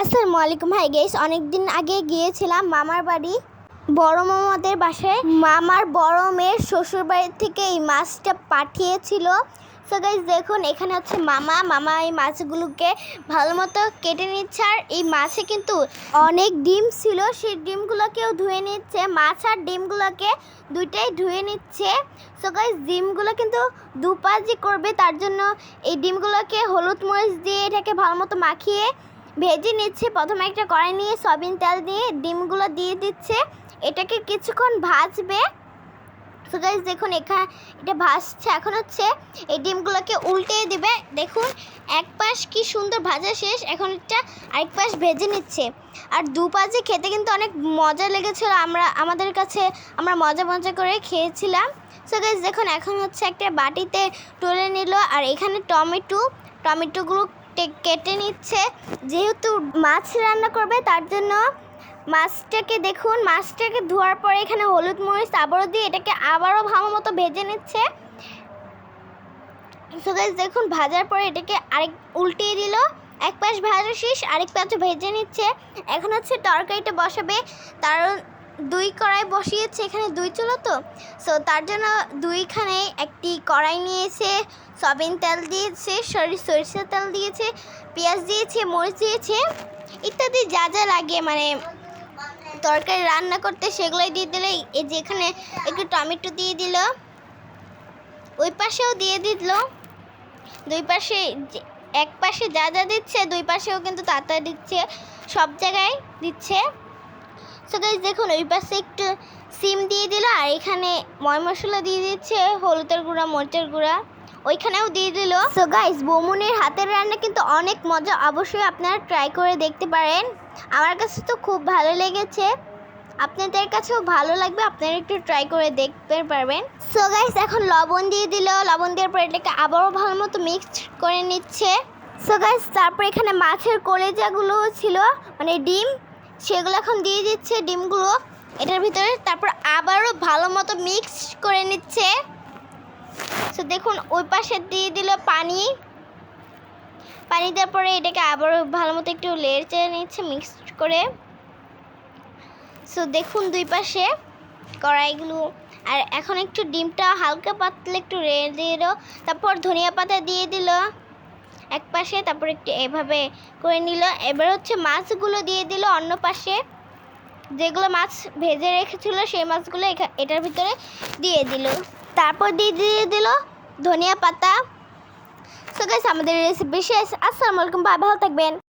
আসসালামু আলাইকুম। High guess অনেক দিন আগে গিয়েছিলাম মামার বাড়ি। বড় মামাদের বাসায়। মামার বড় মেয়ের শ্বশুর বাড়ি থেকে এই মাছটা পাঠিয়েছিল। সো গাইস দেখুন, এখানে হচ্ছে মামা। মামা এই মাছগুলোকে ভালো মতো কেটে নিচ্ছে আর এই মাছে কিন্তু অনেক ডিম ছিল। সেই ডিমগুলোকেও ধুয়ে নিচ্ছে। মাছ আর ডিমগুলোকে দুইটাই ধুয়ে নিচ্ছে। সো গাইস ডিমগুলো কিন্তু দুপাজি করবে। তার জন্য এই ডিমগুলোকে হলুদ মরিচ দিয়ে এটাকে ভালো মতো মাখিয়ে ভেজে নিচ্ছে। প্রথমে একটা কড়াই নিয়ে সয়াবিন তেল দিয়ে ডিমগুলো দিয়ে দিচ্ছে। এটাকে কিছুক্ষণ ভাজবে। সো দেখুন এখানে এটা ভাজছে। এখন হচ্ছে এই ডিমগুলোকে উল্টে দিবে। দেখুন, এক পাশ কি সুন্দর ভাজা শেষ। এখন এটা আরেক পাশ ভেজে নিচ্ছে। আর দু পাশে খেতে কিন্তু অনেক মজা লেগেছিল। আমরা, আমাদের কাছে আমরা মজা মজা করে খেয়েছিলাম। সো গাইস দেখুন, এখন হচ্ছে একটা বাটিতে তুলে নিল। আর এখানে টমেটো, টমেটোগুলো কেটে নিচ্ছে। যেহেতু মাছ রান্না করবে, তার জন্য মাছটাকে দেখুন, মাছটাকে ধোয়ার পরে এখানে হলুদ মরিচ আবারও দিয়ে এটাকে আবারও ভালো মতো ভেজে নিচ্ছে। দেখুন, ভাজার পরে এটাকে আরেক উল্টিয়ে দিল। এক পাশ ভাজা শেষ, আরেক পাশ ভেজে নিচ্ছে। এখন হচ্ছে তরকারিটা বসাবে তার দুই কড়াই বসিয়েছে, এখানে দুই চুলো তো। সো তার জন্য দুইখানে একটি কড়াই নিয়েছে, সয়াবিন তেল দিয়েছে, সরি সরিষার তেল দিয়েছে, পেঁয়াজ দিয়েছে, মরিচ দিয়েছে, ইত্যাদি যা যা লাগে মানে তরকারি রান্না করতে সেগুলোই দিয়ে দিলে, এই যে এখানে একটু টমেটো দিয়ে দিল, ওই পাশেও দিয়ে দিল, দুই পাশে এক পাশে যা যা দিচ্ছে, দুই পাশেও কিন্তু তাতা দিচ্ছে, সব জায়গায় দিচ্ছে। সো গাইজ দেখুন, ওই পাশে একটু সিম দিয়ে দিল, আর এখানে ময় মশলা দিয়ে দিচ্ছে, হলুদের গুঁড়া, মরিচের গুঁড়া, ওইখানেও দিয়ে দিল। সো গাইজ বৌমনির হাতের রান্না কিন্তু অনেক মজা, অবশ্যই আপনারা ট্রাই করে দেখতে পারেন। আমার কাছে তো খুব ভালো লেগেছে। আপনাদের কাছেও ভালো লাগবে, আপনারা একটু ট্রাই করে দেখতে পারবেন। সো গাইস এখন লবণ দিয়ে দিল, লবণ দেওয়ার পর এটাকে আবারও ভালো মতো মিক্সড করে নিচ্ছে। সো গাইস তারপর এখানে মাছের কলেজাগুলো ছিল মানে ডিম। সেগুলো এখন দিয়ে দিচ্ছে ডিমগুলো। এটার ভিতরে তারপর আবারও ভালো মতো মিক্স করে নিচ্ছে। সো দেখুন, ওই পাশে দিয়ে দিল পানি। পানি দেওয়ার পরে এটাকে আবারও ভালো মতো একটু লেড়ে চেড়ে নিচ্ছে মিক্সড করে। সো দেখুন দুই পাশে কড়াইগুলো। আর এখন একটু ডিমটা হালকা পাতলে একটু রেড়ে দিল। তারপর ধনিয়া পাতা দিয়ে দিল। এক পাশে তারপর একটু এভাবে করে নিল। এবার হচ্ছে মাছগুলো দিয়ে দিল অন্য পাশে। যেগুলো মাছ ভেজে রেখেছিল, সেই মাছগুলো এটার ভিতরে দিয়ে দিল। তারপর দিয়ে দিয়ে দিল ধনিয়া পাতা। সো গাইস আমাদের রেসিপি শেষ। আসসালামু আলাইকুম ভাই ভালো থাকবেন।